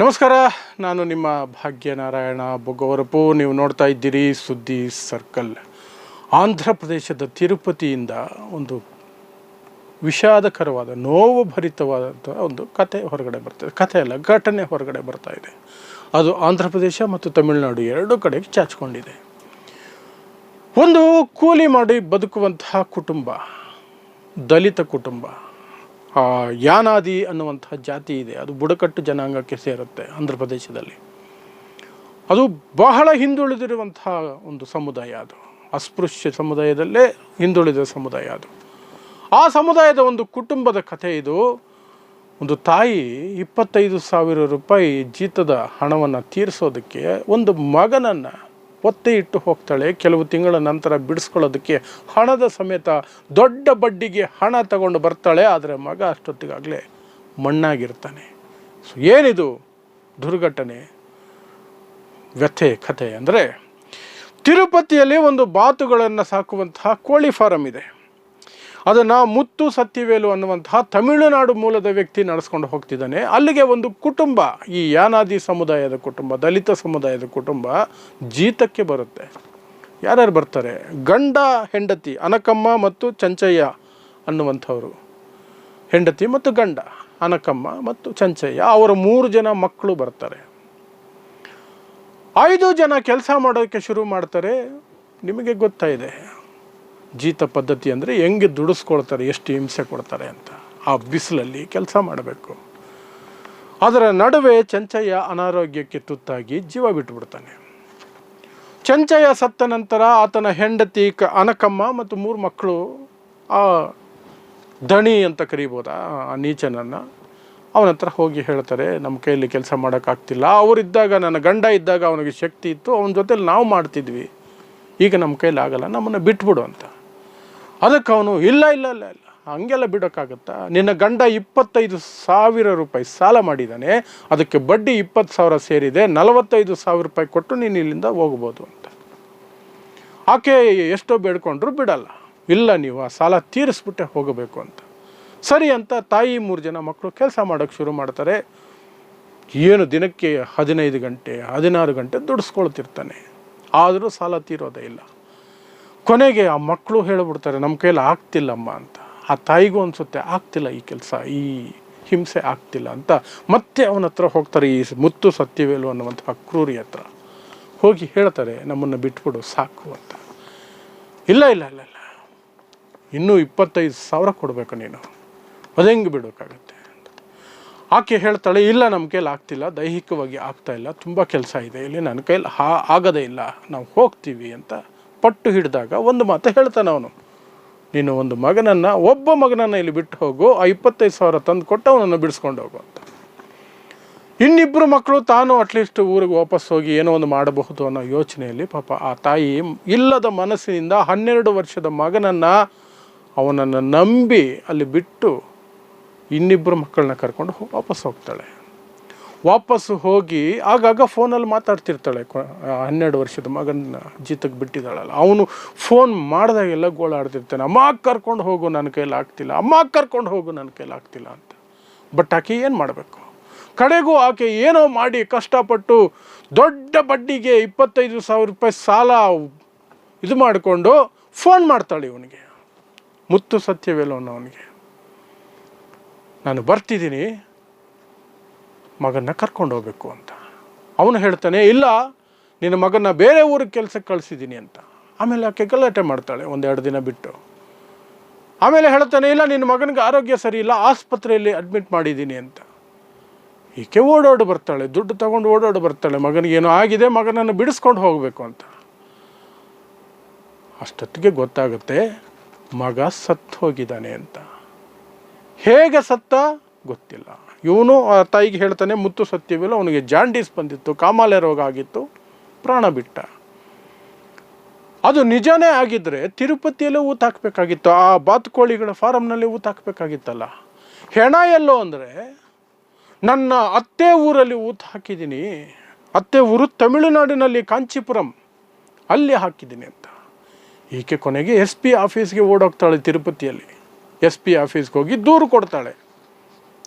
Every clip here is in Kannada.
ನಮಸ್ಕಾರ, ನಾನು ನಿಮ್ಮ ಭಾಗ್ಯನಾರಾಯಣ ಬೊಗ್ಗವರಪು. ನೀವು ನೋಡ್ತಾ ಇದ್ದೀರಿ ಸುದ್ದಿ ಸರ್ಕಲ್. ಆಂಧ್ರ ಪ್ರದೇಶದ ತಿರುಪತಿಯಿಂದ ಒಂದು ವಿಷಾದಕರವಾದ ನೋವು ಭರಿತವಾದಂಥ ಒಂದು ಕತೆ ಹೊರಗಡೆ ಬರ್ತದೆ. ಕಥೆ ಅಲ್ಲ, ಘಟನೆ ಹೊರಗಡೆ ಬರ್ತಾ ಇದೆ. ಅದು ಆಂಧ್ರ ಪ್ರದೇಶ ಮತ್ತು ತಮಿಳುನಾಡು ಎರಡೂ ಕಡೆಗೆ ಚಾಚಿಕೊಂಡಿದೆ. ಒಂದು ಕೂಲಿ ಮಾಡಿ ಬದುಕುವಂತಹ ಕುಟುಂಬ, ದಲಿತ ಕುಟುಂಬ ಯಾನಾದಿ ಅನ್ನುವಂತಹ ಜಾತಿ ಇದೆ. ಅದು ಬುಡಕಟ್ಟು ಜನಾಂಗಕ್ಕೆ ಸೇರುತ್ತೆ ಆಂಧ್ರ ಪ್ರದೇಶದಲ್ಲಿ. ಅದು ಬಹಳ ಹಿಂದುಳಿದಿರುವಂತಹ ಒಂದು ಸಮುದಾಯ ಅದು. ಅಸ್ಪೃಶ್ಯ ಸಮುದಾಯದಲ್ಲೇ ಹಿಂದುಳಿದ ಸಮುದಾಯ ಅದು. ಆ ಸಮುದಾಯದ ಒಂದು ಕುಟುಂಬದ ಕಥೆ ಇದು. ಒಂದು ತಾಯಿ ಇಪ್ಪತ್ತೈದು ಸಾವಿರ ರೂಪಾಯಿ ಜೀತದ ಹಣವನ್ನು ತೀರಿಸೋದಕ್ಕೆ ಒಂದು ಮಗನನ್ನು ಒತ್ತೆ ಇಟ್ಟು ಹೋಗ್ತಾಳೆ. ಕೆಲವು ತಿಂಗಳ ನಂತರ ಬಿಡಿಸ್ಕೊಳ್ಳೋದಕ್ಕೆ ಹಣದ ಸಮೇತ ದೊಡ್ಡ ಬಡ್ಡಿಗೆ ಹಣ ತಗೊಂಡು ಬರ್ತಾಳೆ. ಆದರೆ ಮಗ ಅಷ್ಟೊತ್ತಿಗಾಗಲೇ ಮಣ್ಣಾಗಿರ್ತಾನೆ. ಸೊ ಏನಿದು ದುರ್ಘಟನೆ? ವ್ಯಥೆ, ಕಥೆ ಅಂದರೆ ತಿರುಪತಿಯಲ್ಲಿ ಒಂದು ಬಾತುಗಳನ್ನು ಸಾಕುವಂತಹ ಕೋಳಿ ಫಾರಂ ಇದೆ. ಅದನ್ನು ಮುತ್ತು ಸತ್ಯವೇಲು ಅನ್ನುವಂತಹ ತಮಿಳುನಾಡು ಮೂಲದ ವ್ಯಕ್ತಿ ನಡೆಸ್ಕೊಂಡು ಹೋಗ್ತಿದ್ದಾನೆ. ಅಲ್ಲಿಗೆ ಒಂದು ಕುಟುಂಬ, ಈ ಯಾನಾದಿ ಸಮುದಾಯದ ಕುಟುಂಬ, ದಲಿತ ಸಮುದಾಯದ ಕುಟುಂಬ ಜೀತಕ್ಕೆ ಬರುತ್ತೆ. ಯಾರ್ಯಾರು ಬರ್ತಾರೆ? ಗಂಡ, ಹೆಂಡತಿ, ಅನಕಮ್ಮ ಮತ್ತು ಚಂಚಯ್ಯ ಅನ್ನುವಂಥವರು. ಹೆಂಡತಿ ಮತ್ತು ಗಂಡ, ಅನಕಮ್ಮ ಮತ್ತು ಚಂಚಯ್ಯ, ಅವರ ಮೂರು ಜನ ಮಕ್ಕಳು ಬರ್ತಾರೆ. ಐದು ಜನ ಕೆಲಸ ಮಾಡೋದಕ್ಕೆ ಶುರು ಮಾಡ್ತಾರೆ. ನಿಮಗೆ ಗೊತ್ತಾಯಿದೆ. ಜೀತ ಪದ್ಧತಿ ಅಂದರೆ ಹೆಂಗೆ ದುಡಿಸ್ಕೊಳ್ತಾರೆ, ಎಷ್ಟು ಹಿಂಸೆ ಕೊಡ್ತಾರೆ ಅಂತ. ಆ ಬಿಸಿಲಲ್ಲಿ ಕೆಲಸ ಮಾಡಬೇಕು. ಅದರ ನಡುವೆ ಚಂಚಯ್ಯ ಅನಾರೋಗ್ಯಕ್ಕೆ ತುತ್ತಾಗಿ ಜೀವ ಬಿಟ್ಟುಬಿಡ್ತಾನೆ ಚಂಚಯ್ಯ ಸತ್ತ ನಂತರ ಆತನ ಹೆಂಡತಿ ಕ ಅನಕಮ್ಮ ಮತ್ತು ಮೂರು ಮಕ್ಕಳು, ಆ ದಣಿ ಅಂತ ಕರಿಬೋದ, ಆ ನೀಚನನ್ನು, ಅವನ ಹತ್ರ ಹೋಗಿ ಹೇಳ್ತಾರೆ, ನಮ್ಮ ಕೈಯಲ್ಲಿ ಕೆಲಸ ಮಾಡೋಕ್ಕಾಗ್ತಿಲ್ಲ. ಅವರಿದ್ದಾಗ, ನನ್ನ ಗಂಡ ಇದ್ದಾಗ ಅವನಿಗೆ ಶಕ್ತಿ ಇತ್ತು. ಅವನ ಜೊತೆಲಿ ನಾವು ಮಾಡ್ತಿದ್ವಿ. ಈಗ ನಮ್ಮ ಕೈಲಿ ಆಗಲ್ಲ. ನಮ್ಮನ್ನು ಬಿಟ್ಬಿಡು ಅಂತ. ಅದಕ್ಕೆ ಅವನು, ಇಲ್ಲ ಇಲ್ಲ ಇಲ್ಲ ಇಲ್ಲ, ಹಂಗೆಲ್ಲ ಬಿಡೋಕ್ಕಾಗತ್ತಾ? ನಿನ್ನ ಗಂಡ ಇಪ್ಪತ್ತೈದು ಸಾವಿರ ರೂಪಾಯಿ ಸಾಲ ಮಾಡಿದ್ದಾನೆ ಅದಕ್ಕೆ ಬಡ್ಡಿ ಇಪ್ಪತ್ತು ಸಾವಿರ ಸೇರಿದೆ, ನಲವತ್ತೈದು ಸಾವಿರ ರೂಪಾಯಿ ಕೊಟ್ಟು ನೀನು ಇಲ್ಲಿಂದ ಹೋಗ್ಬೋದು ಅಂತ. ಆಕೆ ಎಷ್ಟೋ ಬೇಡ್ಕೊಂಡ್ರು ಬಿಡಲ್ಲ. ಇಲ್ಲ, ನೀವು ಆ ಸಾಲ ತೀರಿಸ್ಬಿಟ್ಟೆ ಹೋಗಬೇಕು ಅಂತ. ಸರಿ ಅಂತ ತಾಯಿ ಮೂರು ಜನ ಮಕ್ಕಳು ಕೆಲಸ ಮಾಡೋಕ್ಕೆ ಶುರು ಮಾಡ್ತಾರೆ. ಏನು ದಿನಕ್ಕೆ ಹದಿನೈದು ಗಂಟೆ, ಹದಿನಾರು ಗಂಟೆ ದುಡಿಸ್ಕೊಳ್ತಿರ್ತಾನೆ. ಆದರೂ ಸಾಲ ತೀರೋದೇ ಇಲ್ಲ. ಕೊನೆಗೆ ಆ ಮಕ್ಕಳು ಹೇಳಿಬಿಡ್ತಾರೆ, ನಮ್ಮ ಕೈಯಲ್ಲಿ ಆಗ್ತಿಲ್ಲಮ್ಮ ಅಂತ. ಆ ತಾಯಿಗೂ ಅನಿಸುತ್ತೆ, ಆಗ್ತಿಲ್ಲ ಈ ಕೆಲಸ, ಈ ಹಿಂಸೆ ಆಗ್ತಿಲ್ಲ ಅಂತ. ಮತ್ತೆ ಅವನ ಹತ್ರ ಹೋಗ್ತಾರೆ, ಈ ಮುತ್ತು ಸತ್ಯವೇಲು ಅನ್ನುವಂಥ ಕ್ರೂರಿ ಹತ್ರ. ಹೋಗಿ ಹೇಳ್ತಾರೆ, ನಮ್ಮನ್ನು ಬಿಟ್ಬಿಡು, ಸಾಕು ಅಂತ. ಇಲ್ಲ ಇಲ್ಲ ಇಲ್ಲ ಇಲ್ಲ. ಇನ್ನೂ ಇಪ್ಪತ್ತೈದು ಸಾವಿರ ಕೊಡಬೇಕು ನೀನು. ಅದೆಂಗೆ ಬಿಡೋಕ್ಕಾಗತ್ತೆ ಅಂತ. ಆಕೆ ಹೇಳ್ತಾಳೆ, ಇಲ್ಲ, ನಮ್ಮ ಕೈಲಿ ಆಗ್ತಿಲ್ಲ, ದೈಹಿಕವಾಗಿ ಆಗ್ತಾ ಇಲ್ಲ, ತುಂಬ ಕೆಲಸ ಇದೆ, ಇಲ್ಲಿ ನನ್ನ ಕೈಲಿ ಹಾ, ಆಗದೇ ಇಲ್ಲ, ನಾವು ಹೋಗ್ತೀವಿ ಅಂತ. ಪಟ್ಟು ಹಿಡಿದಾಗ ಒಂದು ಮಾತು ಹೇಳ್ತಾನೆ ಅವನು. ನೀನು ಒಂದು ಮಗನನ್ನು, ಒಬ್ಬ ಮಗನನ್ನು ಇಲ್ಲಿ ಬಿಟ್ಟು ಹೋಗು, ಆ ಇಪ್ಪತ್ತೈದು ಸಾವಿರ ತಂದು ಕೊಟ್ಟು ಅವನನ್ನು ಬಿಡಿಸ್ಕೊಂಡು ಹೋಗು ಇನ್ನಿಬ್ಬರು ಮಕ್ಕಳು ತಾನು ಅಟ್ಲೀಸ್ಟ್ ಊರಿಗೆ ವಾಪಸ್ ಹೋಗಿ ಏನೋ ಒಂದು ಮಾಡಬಹುದು ಅನ್ನೋ ಯೋಚನೆಯಲ್ಲಿ ಪಾಪ ಆ ತಾಯಿ ಇಲ್ಲದ ಮನಸ್ಸಿನಿಂದ ಹನ್ನೆರಡು ವರ್ಷದ ಮಗನನ್ನು ಅವನನ್ನು ನಂಬಿ ಅಲ್ಲಿ ಬಿಟ್ಟು ಇನ್ನಿಬ್ಬರು ಮಕ್ಕಳನ್ನ ಕರ್ಕೊಂಡು ವಾಪಸ್ ಹೋಗ್ತಾಳೆ. ವಾಪಸ್ಸು ಹೋಗಿ ಆಗಾಗ ಫೋನಲ್ಲಿ ಮಾತಾಡ್ತಿರ್ತಾಳೆ ಹನ್ನೆರಡು ವರ್ಷದ ಮಗನ ಜೀತಕ್ಕೆ ಬಿಟ್ಟಿದ್ದಾಳಲ್ಲ. ಅವನು ಫೋನ್ ಮಾಡಿದಾಗೆಲ್ಲ ಗೋಳಾಡ್ತಿರ್ತಾನೆ ಅಮ್ಮ ಕರ್ಕೊಂಡು ಹೋಗು ನನ್ನ ಕೈಲಿ ಆಗ್ತಿಲ್ಲ. ಅಮ್ಮ ಕರ್ಕೊಂಡು ಹೋಗು ನನ್ನ ಕೈಲಿ ಆಗ್ತಿಲ್ಲ ಅಂತ. ಬಟ್ ಆಕೆ ಏನು ಮಾಡಬೇಕು? ಕಡೆಗೂ ಆಕೆ ಏನೋ ಮಾಡಿ ಕಷ್ಟಪಟ್ಟು ದೊಡ್ಡ ಬಡ್ಡಿಗೆ ಇಪ್ಪತ್ತೈದು ಸಾವಿರ ರೂಪಾಯಿ ಸಾಲ ಇದು ಮಾಡಿಕೊಂಡು ಫೋನ್ ಮಾಡ್ತಾಳೆ ಇವನಿಗೆ. ಮುತ್ತು ಸತ್ಯವೇಲು ಅನ್ನೋವನಿಗೆ ನಾನು ಬರ್ತಿದ್ದೀನಿ. ಮಗನ್ನ ಕರ್ಕೊಂಡು ಹೋಗ್ಬೇಕು ಅಂತ. ಅವನು ಹೇಳ್ತಾನೆ, ಇಲ್ಲ, ನಿನ್ನ ಮಗನ ಬೇರೆ ಊರಿಗೆ ಕೆಲಸಕ್ಕೆ ಕಳಿಸಿದ್ದೀನಿ ಅಂತ. ಆಮೇಲೆ ಆಕೆ ಗಲಾಟೆ ಮಾಡ್ತಾಳೆ ಒಂದೆರಡು ದಿನ ಬಿಟ್ಟು. ಆಮೇಲೆ ಹೇಳ್ತಾನೆ, ಇಲ್ಲ, ನಿನ್ನ ಮಗನಿಗೆ ಆರೋಗ್ಯ ಸರಿ ಇಲ್ಲ, ಆಸ್ಪತ್ರೆಯಲ್ಲಿ ಅಡ್ಮಿಟ್ ಮಾಡಿದ್ದೀನಿ ಅಂತ. ಈಕೆ ಓಡೋಡು ಬರ್ತಾಳೆ, ದುಡ್ಡು ತಗೊಂಡು ಓಡೋಡು ಬರ್ತಾಳೆ ಮಗನಿಗೇನೋ ಆಗಿದೆ, ಮಗನನ್ನು ಬಿಡಿಸ್ಕೊಂಡು ಹೋಗಬೇಕು ಅಂತ. ಅಷ್ಟೊತ್ತಿಗೆ ಗೊತ್ತಾಗುತ್ತೆ, ಮಗ ಸತ್ತು ಹೋಗಿದ್ದಾನೆ ಅಂತ. ಹೇಗೆ ಸತ್ತ ಗೊತ್ತಿಲ್ಲ. ಇವನು ಆ ತಾಯಿಗೆ ಹೇಳ್ತಾನೆ, ಮುತ್ತು ಸತ್ಯವಿಲ್ಲ, ಅವನಿಗೆ ಜಾಂಡೀಸ್ ಬಂದಿತ್ತು, ಕಾಮಾಲೆ ರೋಗ ಆಗಿತ್ತು, ಪ್ರಾಣ ಬಿಟ್ಟ. ಅದು ನಿಜನೇ ಆಗಿದ್ರೆ ತಿರುಪತಿಯಲ್ಲೇ ಊತ ಹಾಕಬೇಕಾಗಿತ್ತು, ಆ ಬಾತುಕೋಳಿಗಳ ಫಾರಮ್ನಲ್ಲಿ ಊತ ಹಾಕಬೇಕಾಗಿತ್ತಲ್ಲ. ಹೆಣ ಎಲ್ಲೋ ಅಂದರೆ, ನನ್ನ ಅತ್ತೆ ಊರಲ್ಲಿ ಊತ ಹಾಕಿದ್ದೀನಿ, ಅತ್ತೆ ಊರು ತಮಿಳುನಾಡಿನಲ್ಲಿ ಕಾಂಚೀಪುರಂ, ಅಲ್ಲಿ ಹಾಕಿದ್ದೀನಿ ಅಂತ. ಈಕೆ ಕೊನೆಗೆ ಎಸ್ ಪಿ ಆಫೀಸ್ಗೆ ಓಡೋಗ್ತಾಳೆ ತಿರುಪತಿಯಲ್ಲಿ. ಎಸ್ ಪಿ ಆಫೀಸ್ಗೆ ಹೋಗಿ ದೂರು ಕೊಡ್ತಾಳೆ.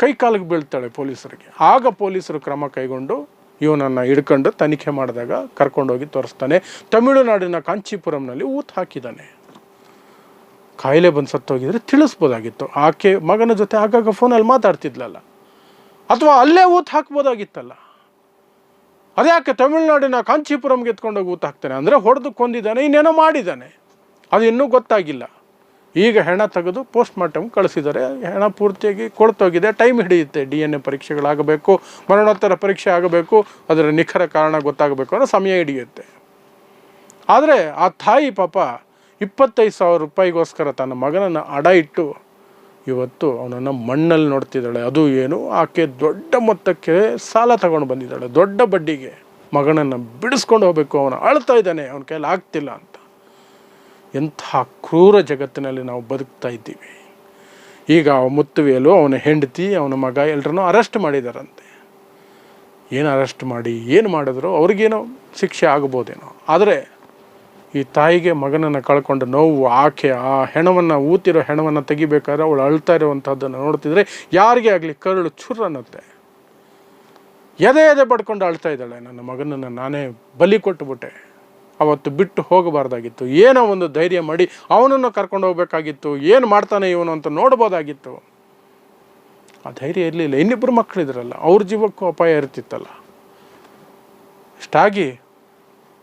ಕೈ ಕಾಲಿಗೆ ಬೀಳ್ತಾಳೆ ಪೊಲೀಸರಿಗೆ. ಆಗ ಪೊಲೀಸರು ಕ್ರಮ ಕೈಗೊಂಡು ಇವನನ್ನು ಹಿಡ್ಕೊಂಡು ತನಿಖೆ ಮಾಡಿದಾಗ ಕರ್ಕೊಂಡೋಗಿ ತೋರಿಸ್ತಾನೆ. ತಮಿಳುನಾಡಿನ ಕಾಂಚೀಪುರಂನಲ್ಲಿ ಊತ್ ಹಾಕಿದ್ದಾನೆ. ಕಾಯಿಲೆ ಬಂದು ಸತ್ತೋಗಿದ್ರೆ ತಿಳಿಸ್ಬೋದಾಗಿತ್ತು. ಆಕೆ ಮಗನ ಜೊತೆ ಆಗಾಗ ಫೋನಲ್ಲಿ ಮಾತಾಡ್ತಿದ್ಲಲ್ಲ. ಅಥವಾ ಅಲ್ಲೇ ಊತ್ ಹಾಕ್ಬೋದಾಗಿತ್ತಲ್ಲ. ಅದ್ಯಾಕೆ ತಮಿಳುನಾಡಿನ ಕಾಂಚೀಪುರಂಗೆ ಎತ್ಕೊಂಡೋಗಿ ಊತ ಹಾಕ್ತಾನೆ. ಅಂದರೆ ಹೊಡೆದು ಕೊಂದಿದ್ದಾನೆ, ಇನ್ನೇನೋ ಮಾಡಿದ್ದಾನೆ. ಅದು ಇನ್ನೂ ಗೊತ್ತಾಗಿಲ್ಲ. ಈಗ ಹೆಣ ತೆಗೆದು ಪೋಸ್ಟ್ ಮಾರ್ಟಮ್ ಕಳಿಸಿದ್ದಾರೆ. ಹೆಣ ಪೂರ್ತಿಯಾಗಿ ಕೊಳ್ತೋಗಿದೆ ಟೈಮ್ ಹಿಡಿಯುತ್ತೆ. ಡಿ ಎನ್ ಎ ಪರೀಕ್ಷೆಗಳಾಗಬೇಕು, ಮರಣೋತ್ತರ ಪರೀಕ್ಷೆ ಆಗಬೇಕು, ಅದರ ನಿಖರ ಕಾರಣ ಗೊತ್ತಾಗಬೇಕು ಅನ್ನೋ ಸಮಯ ಹಿಡಿಯುತ್ತೆ. ಆದರೆ ಆ ತಾಯಿ ಪಾಪ ಇಪ್ಪತ್ತೈದು ಸಾವಿರ ರೂಪಾಯಿಗೋಸ್ಕರ ತನ್ನ ಮಗನನ್ನು ಅಡ ಇಟ್ಟು ಇವತ್ತು ಅವನನ್ನು ಮಣ್ಣಲ್ಲಿ ನೋಡ್ತಿದ್ದಾಳೆ. ಅದು ಏನು? ಆಕೆ ದೊಡ್ಡ ಮೊತ್ತಕ್ಕೆ ಸಾಲ ತಗೊಂಡು ಬಂದಿದ್ದಾಳೆ. ದೊಡ್ಡ ಬಡ್ಡಿಗೆ ಮಗನನ್ನು ಬಿಡಿಸ್ಕೊಂಡು ಹೋಗಬೇಕು. ಅವನು ಅಳ್ತಾ ಇದ್ದಾನೆ. ಅವನ ಕೈಯಲ್ಲಿ ಆಗ್ತಿಲ್ಲ ಅಂತ. ಎಂಥ ಕ್ರೂರ ಜಗತ್ತಿನಲ್ಲಿ ನಾವು ಬದುಕ್ತಾ ಇದ್ದೀವಿ. ಈಗ ಮುತ್ತುವೇಲು ಅವನ ಹೆಂಡತಿ, ಅವನ ಮಗ ಎಲ್ಲರನ್ನೂ ಅರೆಸ್ಟ್ ಮಾಡಿದಾರಂತೆ. ಏನು ಅರೆಸ್ಟ್ ಮಾಡಿ, ಏನು ಮಾಡಿದ್ರು ಅವ್ರಿಗೇನೋ ಶಿಕ್ಷೆ ಆಗ್ಬೋದೇನೋ. ಆದರೆ ಈ ತಾಯಿಗೆ ಮಗನನ್ನು ಕಳ್ಕೊಂಡು ನೋವು, ಆಕೆ, ಆ ಹೆಣವನ್ನು, ಊತಿರೋ ಹೆಣವನ್ನು ತೆಗಿಬೇಕಾದ್ರೆ ಅವಳು ಅಳ್ತಾ ಇರುವಂಥದ್ದನ್ನು ನೋಡ್ತಿದ್ರೆ ಯಾರಿಗೆ ಆಗಲಿ ಕರುಳು ಚುರ್ ಅನ್ನತ್ತೆ. ಎದೆ ಎದೆ ಪಡ್ಕೊಂಡು ಅಳ್ತಾ ಇದ್ದಾಳೆ ನನ್ನ ಮಗನನ್ನು, ನಾನೇ ಬಲಿ ಕೊಟ್ಟುಬಿಟ್ಟೆ ಅವತ್ತು ಬಿಟ್ಟು ಹೋಗಬಾರ್ದಾಗಿತ್ತು. ಏನೋ ಒಂದು ಧೈರ್ಯ ಮಾಡಿ ಅವನನ್ನು ಕರ್ಕೊಂಡು ಹೋಗಬೇಕಾಗಿತ್ತು. ಏನು ಮಾಡ್ತಾನೆ ಇವನು ಅಂತ ನೋಡ್ಬೋದಾಗಿತ್ತು. ಆ ಧೈರ್ಯ ಇರಲಿಲ್ಲ. ಇನ್ನಿಬ್ಬರು ಮಕ್ಕಳಿದ್ರಲ್ಲ ಅವ್ರ ಜೀವಕ್ಕೂ ಅಪಾಯ ಇರ್ತಿತ್ತಲ್ಲ. ಇಷ್ಟಾಗಿ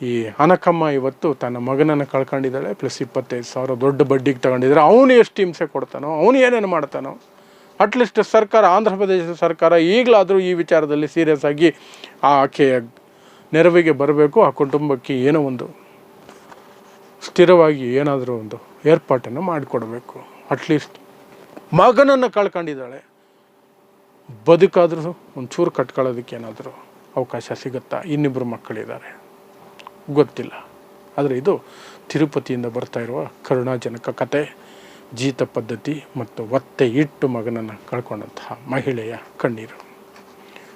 ಈ ಅನಕಮ್ಮ ಇವತ್ತು ತನ್ನ ಮಗನನ್ನು ಕಳ್ಕೊಂಡಿದ್ದಾಳೆ ಪ್ಲಸ್ ಇಪ್ಪತ್ತೈದು ಸಾವಿರ ದೊಡ್ಡ ಬಡ್ಡಿಗೆ ತಗೊಂಡಿದ್ದಾರೆ ಅವನು ಎಷ್ಟು ಹಿಂಸೆ ಕೊಡ್ತಾನೋ, ಅವನು ಏನೇನು ಮಾಡ್ತಾನೋ ಅಟ್ಲೀಸ್ಟ್ ಸರ್ಕಾರ, ಆಂಧ್ರ ಪ್ರದೇಶ ಸರ್ಕಾರ ಈಗಲಾದರೂ ಈ ವಿಚಾರದಲ್ಲಿ ಸೀರಿಯಸ್ ಆಗಿ ಆಕೆಯ ನೆರವಿಗೆ ಬರಬೇಕು, ಆ ಕುಟುಂಬಕ್ಕೆ ಏನೋ ಒಂದು ಸ್ಥಿರವಾಗಿ ಏನಾದರೂ ಒಂದು ಏರ್ಪಾಟನ್ನು ಮಾಡಿಕೊಡಬೇಕು. ಅಟ್ಲೀಸ್ಟ್ ಮಗನನ್ನು ಕಳ್ಕೊಂಡಿದ್ದಾಳೆ. ಬದುಕಾದರೂ ಒಂಚೂರು ಕಟ್ಕೊಳ್ಳೋದಕ್ಕೆ ಏನಾದರೂ ಅವಕಾಶ ಸಿಗುತ್ತಾ? ಇನ್ನಿಬ್ಬರು ಮಕ್ಕಳಿದ್ದಾರೆ. ಗೊತ್ತಿಲ್ಲ. ಆದರೆ ಇದು ತಿರುಪತಿಯಿಂದ ಬರ್ತಾ ಇರುವ ಕರುಣಾಜನಕ ಕತೆ, ಜೀತ ಪದ್ಧತಿ ಮತ್ತು ಒತ್ತೆ ಇಟ್ಟು ಮಗನನ್ನು ಕಳ್ಕೊಂಡಂತಹ ಮಹಿಳೆಯ ಕಣ್ಣೀರು.